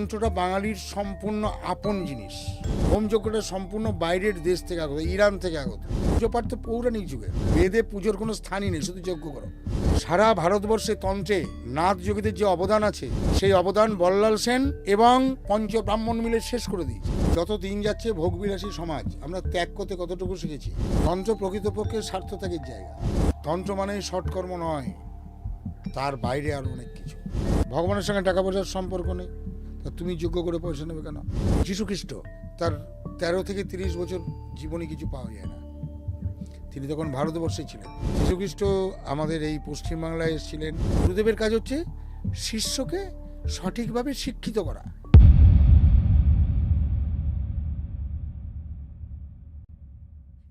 তন্ত্রটা বাঙালির সম্পূর্ণ আপন জিনিস। হোমযজ্ঞটা সম্পূর্ণ বাইরের দেশ থেকে আগত, ইরান থেকে আগত। পুজো পাঠ তো পৌরাণিক যুগে, বেদে পুজোর কোনো স্থানই নেই, শুধু যজ্ঞ করো। সারা ভারতবর্ষে তন্ত্রে নাথ যোগীদের যে অবদান আছে, সেই অবদান বল্লাল সেন এবং পঞ্চ ব্রাহ্মণ মিলে শেষ করে দিয়েছে। যত দিন যাচ্ছে ভোগবিলাসী সমাজ, আমরা ত্যাগ করতে কতটুকু শিখেছি? তন্ত্র প্রকৃতপক্ষে স্বার্থ ত্যাগের জায়গা। তন্ত্র মানে সৎকর্ম নয়, তার বাইরে আরও অনেক কিছু। ভগবানের সঙ্গে টাকা পয়সার সম্পর্ক নেই। তা তুমি যোগ্য করে পয়সা নেবে কেন? যীশু খ্রিস্ট তার তেরো থেকে তিরিশ বছর জীবনে কিছু পাওয়া যায় না। তিনি তখন ভারতবর্ষে ছিলেন। যীশুখ্রিস্ট আমাদের এই পশ্চিমবাংলায় এসেছিলেন। গুরুদেবের কাজ হচ্ছে শিষ্যকে সঠিকভাবে শিক্ষিত করা।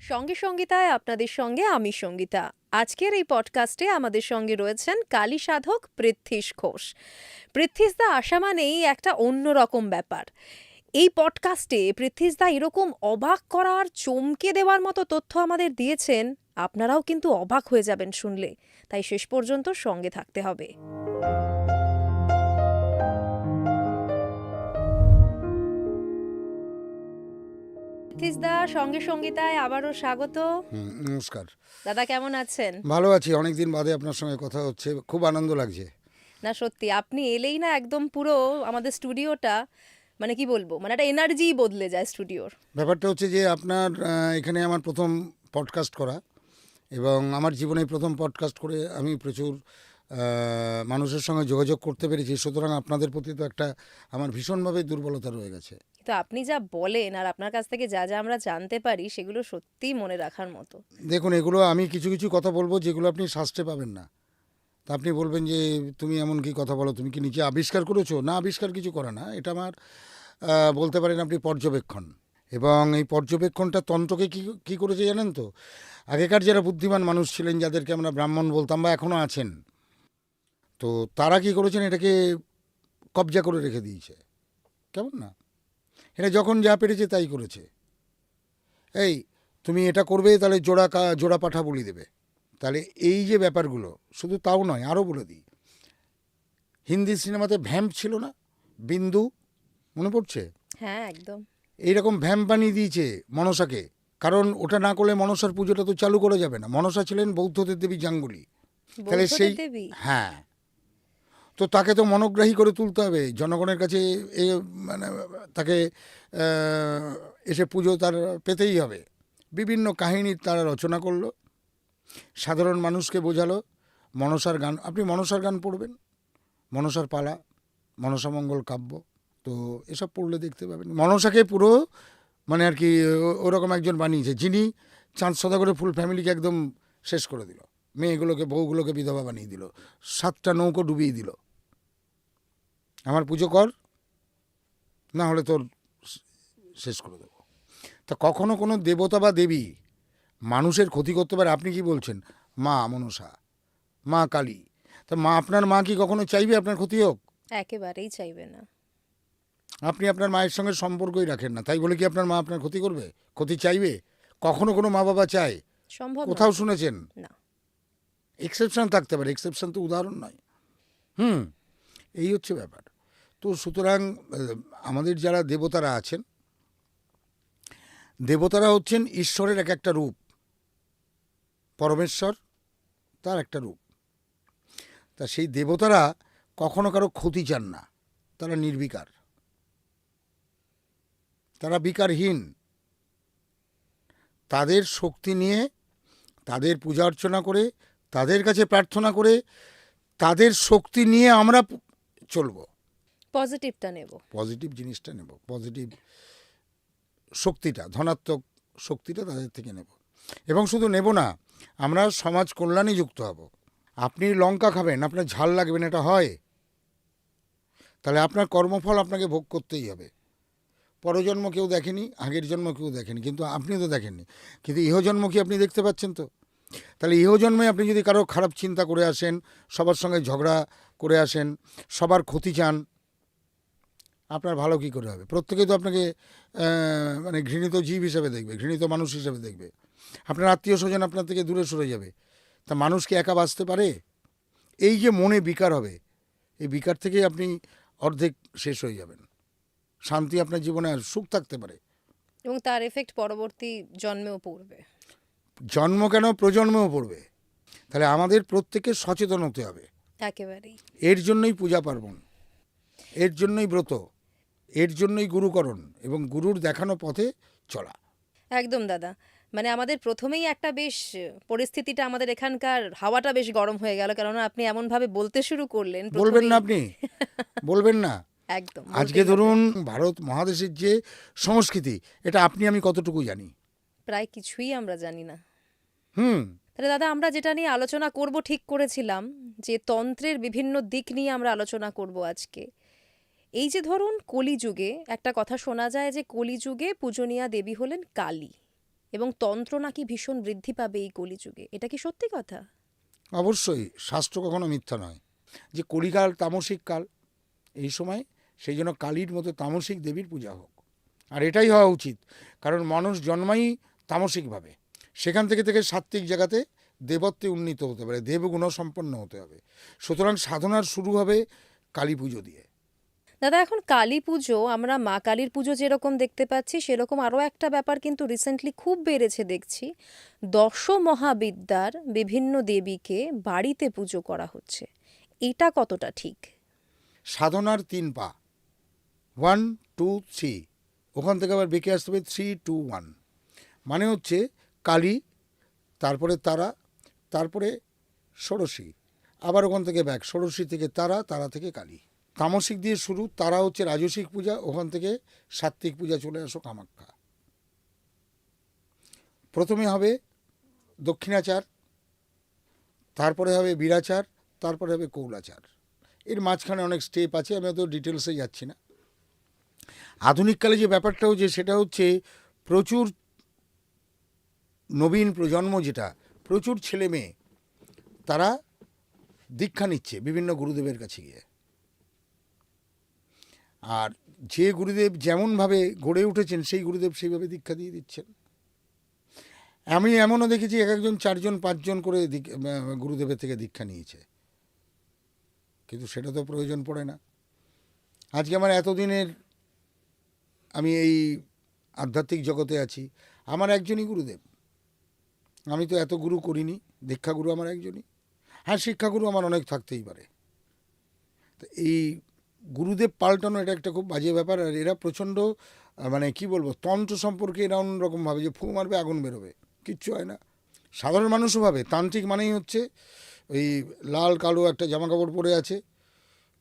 সঙ্গে সঙ্গীতায়, আপনাদের সঙ্গে আমি সঙ্গীতা। আজকের এই পডকাস্টে আমাদের সঙ্গে রয়েছেন কালী সাধক পৃথ্বীশ ঘোষ। পৃথ্বীশদা আসা মানেই একটা অন্যরকম ব্যাপার। এই পডকাস্টে পৃথ্বীশদা এরকম অবাক করার, চমকে দেওয়ার মতো তথ্য আমাদের দিয়েছেন। আপনারাও কিন্তু অবাক হয়ে যাবেন শুনলে। তাই শেষ পর্যন্ত সঙ্গে থাকতে হবে। পৃথ্বীশদা সঙ্গে সঙ্গীতায় আবারও স্বাগত। নমস্কার। দাদা কেমন আছেন? ভালো আছি অনেকদিন বাদে আপনার সঙ্গে কথা হচ্ছে খুব আনন্দ লাগছে। না সত্যি আপনি এলেই না একদম পুরো আমাদের স্টুডিওটা মানে কি বলব মানে একটা এনার্জি বদলে যায় স্টুডিওর। ব্যাপারটা হচ্ছে যে আপনার এখানে আমার প্রথম পডকাস্ট করা এবং আমার জীবনে প্রথম পডকাস্ট করে আমি প্রচুর মানুষের সঙ্গে যোগাযোগ করতে পেরেছি। সুতরাং আপনাদের প্রতি তো একটা আমার ভীষণভাবে দুর্বলতা রয়ে গেছে। তো আপনি যা বলেন আর আপনার কাছ থেকে যা যা আমরা জানতে পারি, সেগুলো সত্যিই মনে রাখার মতো। দেখুন, এগুলো আমি কিছু কিছু কথা বলব যেগুলো আপনি শাস্ত্রে পাবেন না। তা আপনি বলবেন যে, তুমি এমন কি কথা বলো? তুমি কি নিজে আবিষ্কার করেছ? না, আবিষ্কার কিছু করে না। এটা আমার বলতে পারেন আপনি পর্যবেক্ষণ। এবং এই পর্যবেক্ষণটা তন্ত্রকে কি কি করেছে জানেন তো? আগেকার যারা বুদ্ধিমান মানুষ ছিলেন, যাদেরকে আমরা ব্রাহ্মণ বলতাম বা এখনও আছেন, তো তারা কি করেছেন? এটাকে কবজা করে রেখে দিয়েছে। কেমন না? এটা যখন যা পেরেছে তাই করেছে। এই তুমি এটা করবে তাহলে জোড়া কা জোড়া পাঠা বলি দেবে। তাহলে এই যে ব্যাপারগুলো শুধু তাও নয় আরও বলে দিই। হিন্দি সিনেমাতে ভ্যাম্প ছিল না? বিন্দু মনে পড়ছে? হ্যাঁ একদম। এইরকম ভ্যাম্প বানিয়ে দিয়েছে মনসাকে। কারণ ওটা না করলে মনসার পুজোটা তো চালু করা যাবে না। মনসা ছিলেন বৌদ্ধদের দেবী জাঙ্গুলি। তাহলে সেই হ্যাঁ। তো তাকে তো মনোগ্রাহী করে তুলতে হবে। জনগণের কাছে এ মানে তাকে এসে পুজো তার পেতেই হবে। বিভিন্ন কাহিনী তারা রচনা করল। সাধারণ মানুষকে বোঝালো। মনসার গান, আপনি মনসার গান পড়বেন। মনসার পালা, মনসামঙ্গল কাব্য, তো এসব পড়লে দেখতে পাবেন। মনসাকে পুরো মানে আর কি ওরকম একজন বানিয়েছে, যিনি চাঁদ সদা করে ফুল ফ্যামিলিকে একদম শেষ করে দিল। মেয়েগুলোকে, বউগুলোকে বিধবা বানিয়ে দিল। সাতটা নৌকো ডুবিয়ে দিল। আমার পুজো কর না হলে তোর শেষ করে দেবো। তা কখনো কোনো দেবতা বা দেবী মানুষের ক্ষতি করতে পারে? আপনি কি বলছেন? মা মনসা মা কালী তা মা আপনার মা কি কখনো চাইবে আপনার ক্ষতি হোক? একেবারেই চাইবে না। আপনি আপনার মায়ের সঙ্গে সম্পর্কই রাখেন না তাই বলে কি আপনার মা আপনার ক্ষতি করবে? ক্ষতি চাইবে? কখনো কোনো মা বাবা চায়? সম্ভব কোথাও শুনেছেন? না। এক্সেপশন থাকতে পারে এক্সেপশন তো উদাহরণ নয়। হুম এই হচ্ছে ব্যাপার। তো সুতরাং আমাদের যারা দেবতারা আছেন, দেবতারা হচ্ছেন ঈশ্বরের এক একটা রূপ। পরমেশ্বর তার একটা রূপ। তা সেই দেবতারা কখনো কারও ক্ষতি চান না, তারা নির্বিকার। তারা বিকারহীন। তাদের শক্তি নিয়ে, তাদের পূজা অর্চনা করে, তাদের কাছে প্রার্থনা করে, তাদের শক্তি নিয়ে আমরা চলবো। পজিটিভটা নেব। পজিটিভ জিনিসটা নেব। পজিটিভ শক্তিটা, ধনাত্মক শক্তিটা তাদের থেকে নেব। এবং শুধু নেব না, আমরা সমাজ কল্যাণে যুক্ত হব। আপনি লঙ্কা খাবেন, আপনার ঝাল লাগবেন এটা হয়। তাহলে আপনার কর্মফল আপনাকে ভোগ করতেই হবে। পরজন্ম কেউ দেখেনি, আগের জন্ম কেউ দেখেনি, কিন্তু আপনি তো দেখেননি। কিন্তু ইহজন্ম কি আপনি দেখতে পাচ্ছেন তো? তাহলে ইহজন্মে আপনি যদি কারও খারাপ চিন্তা করে আসেন, সবার সঙ্গে ঝগড়া করে আসেন, সবার ক্ষতি চান আপনার ভালো কি করে হবে? প্রত্যেকেই তো আপনাকে মানে ঘৃণিত জীব হিসেবে দেখবে ঘৃণিত মানুষ হিসেবে দেখবে। আপনার আত্মীয় স্বজন আপনার থেকে দূরে সরে যাবে। তা মানুষ কি একা বাঁচতে পারে? এই যে মনে বিকার হবে এই বিকার থেকেই আপনি অর্ধেক শেষ হয়ে যাবেন। শান্তি আপনার জীবনে আর সুখ থাকতে পারে। এবং তার এফেক্ট পরবর্তী জন্মেও পড়বে। জন্ম কেন? প্রজন্মেও পড়বে। তাহলে আমাদের প্রত্যেকের সচেতন হতে হবে। একেবারেই। এর জন্যই পূজা পার্বণ। এর জন্যই ব্রত। এর জন্যই গুরুকরণ এবং গুরুর দেখানো পথে চলা। একদম দাদা। মানে আমাদের প্রথমেই একটা বেশ পরিস্থিতিটা আমাদের এখানকার হাওয়াটা বেশ গরম হয়ে গেল কেননা আপনি এমনভাবে বলতে শুরু করলেন বলবেন না আপনি? বলবেন না? একদম আজকে ধরুন ভারত মহাদেশের যে সংস্কৃতি এটা আপনি আমি কতটুকু জানি? প্রায় কিছুই আমরা জানি না। হুম। তাহলে দাদা আমরা যেটা নিয়ে আলোচনা করব ঠিক করেছিলাম যে তন্ত্রের বিভিন্ন দিক নিয়ে আমরা আলোচনা করব আজকে। এই যে ধরুন কলিযুগে একটা কথা শোনা যায় যে কলিযুগে পূজনীয়া দেবী হলেন কালী এবং তন্ত্র নাকি ভীষণ বৃদ্ধি পাবে এই কলিযুগে। এটা কি সত্যি কথা? অবশ্যই, শাস্ত্র কখনো মিথ্যা নয়। যে কলিকাল তামসিক কাল, এই সময় সেই জন্য কালীর মতো তামসিক দেবীর পূজা হোক। আর এটাই হওয়া উচিত, কারণ মানুষ জন্মাই তামসিকভাবে। সেখান থেকে থেকে সাত্ত্বিক জায়গাতে দেবত্বে উন্নীত হতে পারে দেবগুণ সম্পন্ন হতে হবে। সুতরাং সাধনার শুরু হবে কালী পুজো দিয়ে। দাদা, এখন কালী পুজো, আমরা মা কালীর পুজো যেরকম দেখতে পাচ্ছি, সেরকম আরও একটা ব্যাপার কিন্তু রিসেন্টলি খুব বেড়েছে দেখছি। দশ মহাবিদ্যার বিভিন্ন দেবীকে বাড়িতে পুজো করা হচ্ছে। এটা কতটা ঠিক? সাধনার তিন পা। ওয়ান টু থ্রি ওখান থেকে আবার বেঁকে আসতে হবে থ্রি টু ওয়ান মানে হচ্ছে কালী, তারপরে তারা, তারপরে ষোড়শী। আবার ওখান থেকে ব্যাক ষোড়শী থেকে তারা তারা থেকে কালী। তামসিক দিয়ে শুরু, তারা হচ্ছে রাজসিক পূজা, ওখান থেকে সাত্ত্বিক পূজা চলে আসো কামাখ্যা। প্রথমে হবে দক্ষিণাচার, তারপরে হবে বীরাচার, তারপরে হবে কৌলাচার। এর মাঝখানে অনেক স্টেপ আছে, আমি অত ডিটেলসে যাচ্ছি না। আধুনিককালে যে ব্যাপারটা হচ্ছে, সেটা হচ্ছে প্রচুর নবীন প্রজন্ম যেটা, প্রচুর ছেলে মেয়ে, তারা দীক্ষা নিচ্ছে বিভিন্ন গুরুদেবের কাছে গিয়ে। আর যে গুরুদেব যেমনভাবে গড়ে উঠেছেন, সেই গুরুদেব সেইভাবে দীক্ষা দিয়ে দিচ্ছেন। আমি এমনও দেখেছি এক একজন, চারজন, পাঁচজন করে গুরুদেবের থেকে দীক্ষা নিয়েছে। কিন্তু সেটা তো প্রয়োজন পড়ে না। আজকে আমার এতদিনের আমি এই আধ্যাত্মিক জগতে আছি, আমার একজনই গুরুদেব। আমি তো এত গুরু করিনি, দীক্ষাগুরু আমার একজনই। হ্যাঁ শিক্ষাগুরু আমার অনেক থাকতেই পারে। তো এই গুরুদেব পাল্টানো এটা একটা খুব বাজে ব্যাপার, আর এরা প্রচণ্ড মানে কি বলব, তন্ত্র সম্পর্কে এরা অন্যরকম ভাবে যে ফু মারবে, আগুন বেরোবে, কিচ্ছু হয় না। সাধারণ মানুষও ভাবে, তান্ত্রিক মানেই হচ্ছে ওই লাল, কালো একটা জামা কাপড় পরে আছে,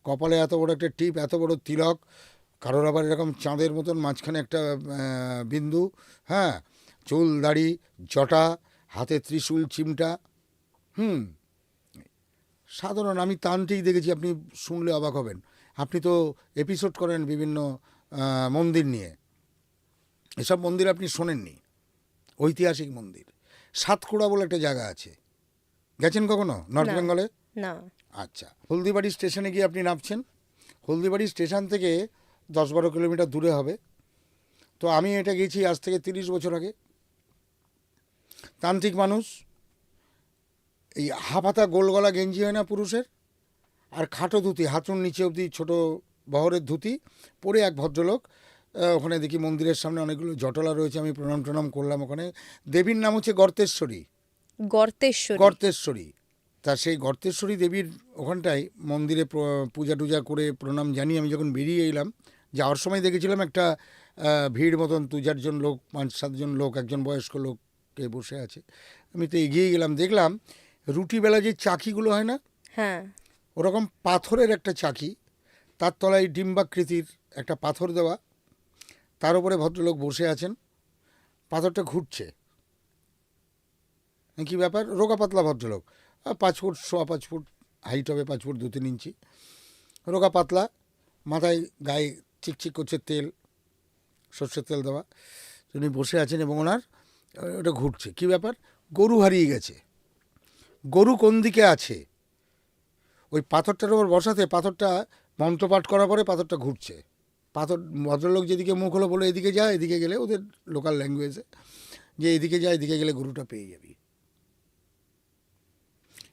কপালে এত বড় একটা টিপ, এত বড় তিলক, কারোর আবার এরকম চাঁদের মতন মাঝখানে একটা বিন্দু হ্যাঁ চুল, দাড়ি, জটা, হাতে ত্রিশূল, চিমটা, হুম, সাধারণ, আমি তান্ত্রিক দেখেছি, আপনি শুনলে অবাক হবেন। আপনি তো এপিসোড করেন বিভিন্ন মন্দির নিয়ে। এসব মন্দির আপনি শোনেননি। ঐতিহাসিক মন্দির। সাতকুড়া বলে একটা জায়গা আছে। গেছেন কখনো নর্থ বেঙ্গলে? না। আচ্ছা হলদিবাড়ি স্টেশনে গিয়ে আপনি নামছেন। হলদিবাড়ি স্টেশন থেকে দশ বারো কিলোমিটার দূরে হবে। তো আমি এটা গেছি আজ থেকে তিরিশ বছর আগে। তান্ত্রিক মানুষ। এই হাফাতা গোলগলা গেঞ্জি হয় না পুরুষের? আর খাটো ধুতি হাঁটুর নিচে অবধি ছোট বহরের ধুতি পরে এক ভদ্রলোক ওখানে দেখি মন্দিরের সামনে অনেকগুলো জটলা রয়েছে আমি প্রণাম টনাম করলাম ওখানে। দেবীর নাম হচ্ছে গর্তেশ্বরী। গর্তেশ্বরী। গর্তেশ্বরী। তা সেই গর্তেশ্বরী দেবীর ওখানটায় মন্দিরে পূজা টুজা করে প্রণাম জানিয়ে আমি যখন বেরিয়ে এলাম যাওয়ার সময় দেখেছিলাম একটা ভিড় মতন দু চারজন লোক পাঁচ সাতজন লোক একজন বয়স্ক লোককে বসে আছে। আমি তো এগিয়ে গেলাম দেখলাম রুটিবেলা যে চাকিগুলো হয় না হ্যাঁ। ওরকম পাথরের একটা চাকি, তার তলায় ডিম্বাকৃতির একটা পাথর দেওয়া, তার উপরে ভদ্রলোক বসে আছেন, পাথরটা ঘুরছে। কি ব্যাপার? রোগা পাতলা ভদ্রলোক। পাঁচ ফুট, সোয়া পাঁচ ফুট, হাইট হবে পাঁচ ফুট দু তিন ইঞ্চি। রোগা পাতলা, মাথায় গায়ে চিকচিক করছে তেল, সর্ষের তেল দেওয়া। উনি বসে আছেন এবং ওনার ওটা ঘুরছে। কি ব্যাপার? গরু হারিয়ে গেছে। গরু কোন দিকে আছে? ওই পাথরটার ওপর বসাতে পাথরটা মন্ত্রপাঠ করার পরে পাথরটা ঘুরছে। পাথর ভদ্রলোক যেদিকে মুখ হলো বলে এদিকে যা এদিকে গেলে ওদের লোকাল ল্যাঙ্গুয়েজে যে এদিকে যা এদিকে গেলে গুরুটা পেয়ে যাবি।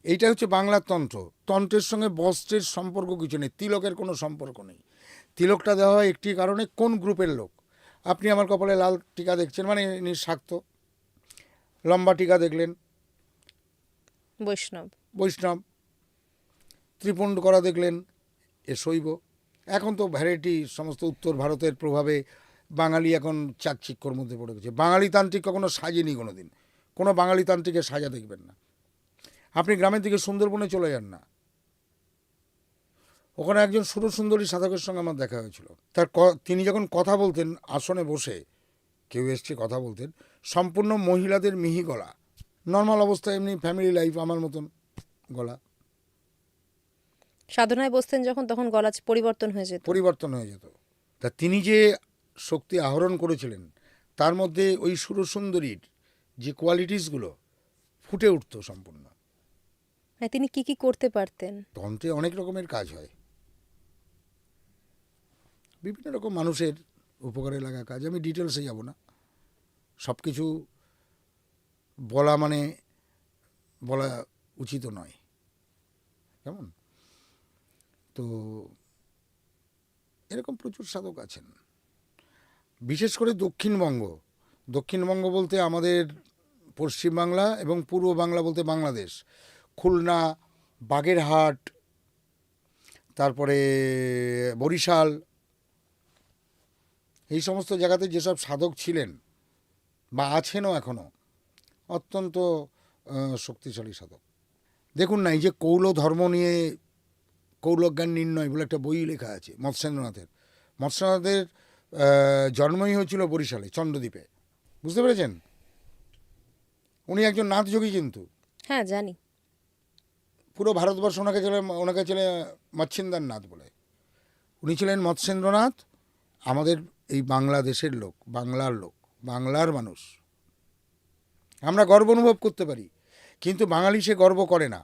এইটা হচ্ছে বাংলার তন্ত্র। তন্ত্রের সঙ্গে বস্ত্রের সম্পর্ক কিছু নেই তিলকের কোনো সম্পর্ক নেই। তিলকটা দেওয়া হয় একটি কারণে কোন গ্রুপের লোক? আপনি আমার কপালে লাল টিকা দেখছেন মানে ইনি শাক্ত। লম্বা টিকা দেখলেন। বৈষ্ণব। বৈষ্ণব। ত্রিপুণ্ড করা দেখলেন, এ শৈব। এখন তো ভ্যারাইটি সমস্ত উত্তর ভারতের প্রভাবে বাঙালি এখন চাকচিক্যর মধ্যে পড়ে গেছে। বাঙালি তান্ত্রিক কখনো সাজেনি কোনো দিন কোনো বাঙালি তান্ত্রিকের সাজা দেখবেন না। আপনি গ্রামের দিকে সুন্দরবনে চলে যান না। ওখানে একজন সুরসুন্দরী সাধকের সঙ্গে আমার দেখা হয়েছিল। তার তিনি যখন কথা বলতেন, আসনে বসে কেউ এসছে কথা বলতেন, সম্পূর্ণ মহিলাদের মিহি গলা। নর্মাল অবস্থায় এমনি ফ্যামিলি লাইফ আমার মতন গলা। সাধনায় বসতেন যখন তখন গলা পরিবর্তন হয়ে যেত। পরিবর্তন হয়ে যেত। তা তিনি যে শক্তি আহরণ করেছিলেন তার মধ্যে ওই সুরসুন্দরীর যে কোয়ালিটিসগুলো ফুটে উঠতো সম্পূর্ণ। মানে তিনি কি কি করতে পারতেন? তন্ত্রে অনেক রকমের কাজ হয়। বিভিন্ন রকম মানুষের উপকারে লাগা কাজ। আমি ডিটেলসে যাব না। সব কিছু বলা মানে বলা উচিত নয়। কেমন? তো এরকম প্রচুর সাধক আছেন। বিশেষ করে দক্ষিণবঙ্গ। দক্ষিণবঙ্গ বলতে আমাদের পশ্চিমবাংলা এবং পূর্ব বাংলা বলতে বাংলাদেশ। খুলনা, বাগেরহাট, তারপরে বরিশাল। এই সমস্ত জায়গাতে যেসব সাধক ছিলেন বা আছেনও এখনও অত্যন্ত শক্তিশালী সাধক। দেখুন না, এই যে কৌল ধর্ম নিয়ে কৌলজ্ঞান নির্ণয় বলে একটা বই লেখা আছে মৎস্যেন্দ্রনাথের। মৎস্যনাথের জন্মই হয়েছিল বরিশালে চন্দ্রদ্বীপে। বুঝতে পেরেছেন? উনি একজন নাথযোগী কিন্তু। হ্যাঁ জানি। পুরো ভারতবর্ষ ওনাকে চলে ওনাকে চলে মৎস্যেন্দ্র নাথ বলে। উনি ছিলেন মৎস্যেন্দ্রনাথ আমাদের এই বাংলাদেশের লোক বাংলার লোক বাংলার মানুষ। আমরা গর্ব অনুভব করতে পারি কিন্তু বাঙালি সে গর্ব করে না।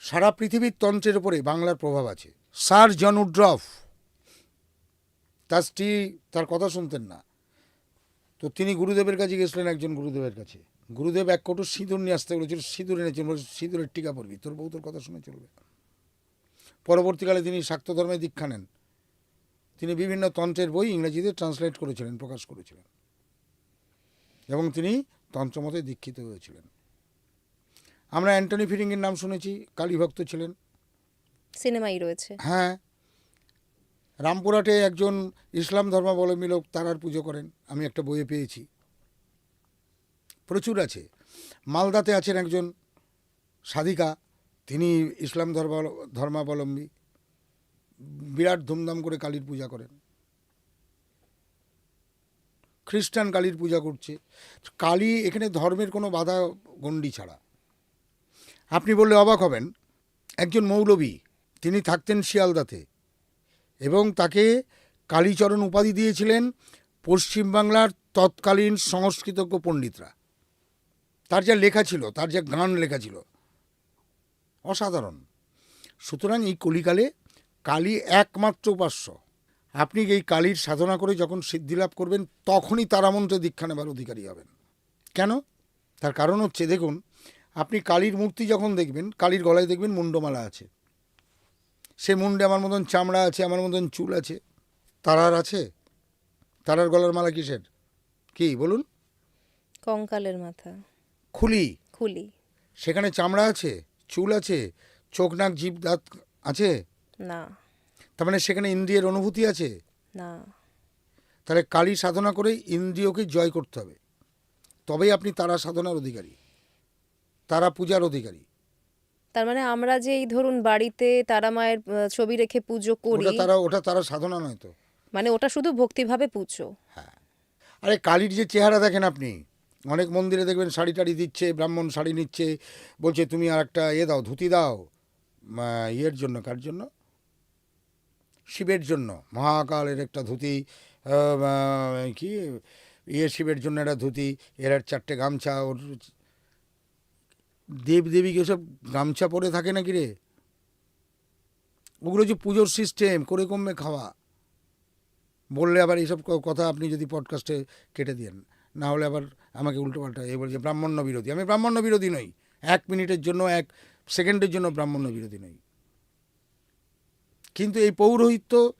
সারা পৃথিবীর তন্ত্রের উপরে বাংলার প্রভাব আছে। স্যার জন উড্রফ, তার স্ত্রী তার কথা শুনতেন না। তো তিনি গুরুদেবের কাছে গেছিলেন একজন গুরুদেবের কাছে। গুরুদেব এক কোটো সিঁদুর নিয়ে আসতে বলেছিল, সিঁদুর এনেছেন, বলে সিঁদুরের টিকা পড়বি তোর বউ তোর কথা শুনে চলবে। পরবর্তীকালে তিনি শাক্ত ধর্মে দীক্ষা নেন। তিনি বিভিন্ন তন্ত্রের বই ইংরেজিতে ট্রান্সলেট করেছিলেন, প্রকাশ করেছিলেন। এবং তিনি তন্ত্রমতে দীক্ষিত হয়েছিলেন। আমরা অ্যান্টনি ফিরিংয়ের নাম শুনেছি কালীভক্ত ছিলেন। সিনেমাই রয়েছে। হ্যাঁ রামপুরহাটে একজন ইসলাম ধর্মাবলম্বী লোক তারার পুজো করেন আমি একটা বইয়ে পেয়েছি। প্রচুর আছে। মালদাতে আছেন একজন সাধিকা তিনি ইসলাম ধর্ম ধর্মাবলম্বী। বিরাট ধুমধাম করে কালীর পূজা করেন। খ্রিস্টান কালীর পূজা করছে। কালী এখানে ধর্মের কোনো বাধা গণ্ডি ছাড়া। আপনি বললে অবাক হবেন। একজন মৌলবী, তিনি থাকতেন শিয়ালদাতে এবং তাকে কালীচরণ উপাধি দিয়েছিলেন পশ্চিমবাংলার তৎকালীন সংস্কৃতজ্ঞ পণ্ডিতরা। তার যা লেখা ছিল, তার যা গান লেখা ছিল, অসাধারণ। সুতরাং এই কলিকালে কালী একমাত্র উপাস্য। আপনি এই কালীর সাধনা করে যখন সিদ্ধিলাভ করবেন, তখনই তারামন্ত্রে দীক্ষা নেবার অধিকারী হবেন। কেন? তার কারণ হচ্ছে, দেখুন আপনি কালীর মূর্তি যখন দেখবেন কালীর গলায় দেখবেন মুন্ডমালা আছে। সে মুন্ডে আমার মতন চামড়া আছে আমার মতন চুল আছে। তারার আছে? তারার গলার মালা কিসের? কি বলুন? কঙ্কালের মাথা। খুলি? খুলি। সেখানে চামড়া আছে? চুল আছে? চোখ নাক জীব দাঁত আছে? না। তার মানে সেখানে ইন্দ্রিয়ের অনুভূতি আছে? না। তাহলে কালী সাধনা করে ইন্দ্রিয়কে জয় করতে হবে। তবেই আপনি তারা সাধনার অধিকারী। তারা পূজার অধিকারী। তার মানে আমরা যে এই ধরুন বাড়িতে তারা মায়ের আহ, ছবি রেখে পুজো করি। ওটা তারা ওটা তারা সাধনা নয় তো। মানে ওটা শুধু ভক্তিভাবে পুজো। আরে কালীর যে চেহারা দেখেন আপনি অনেক মন্দিরে দেখবেন শাড়ি টাড়ি দিচ্ছে ব্রাহ্মণ শাড়ি নিচ্ছে বলছে তুমি আর একটা এ দাও ধুতি দাও ইয়ের জন্য কার জন্য? শিবের জন্য মহাকালের একটা ধুতি আহ, আহ, কি? ইয়ে শিবের জন্য একটা ধুতি এর আর চারটে গামছা ওর দেব দেবীকে সব গামছা পরে থাকে নাকি রে? ওগুলো যে পুজোর সিস্টেম করে কমবে খাওয়া। বললে আবার এইসব কথা আপনি যদি পডকাস্টে কেটে দেন, না হলে আবার আমাকে উল্টো পাল্টা এ বলছে, ব্রাহ্মণ্য বিরোধী। আমি ব্রাহ্মণ্য বিরোধী নই। এক মিনিটের জন্য, এক সেকেন্ডের জন্য ব্রাহ্মণ্য বিরোধী নই। কিন্তু এই পৌরোহিত্য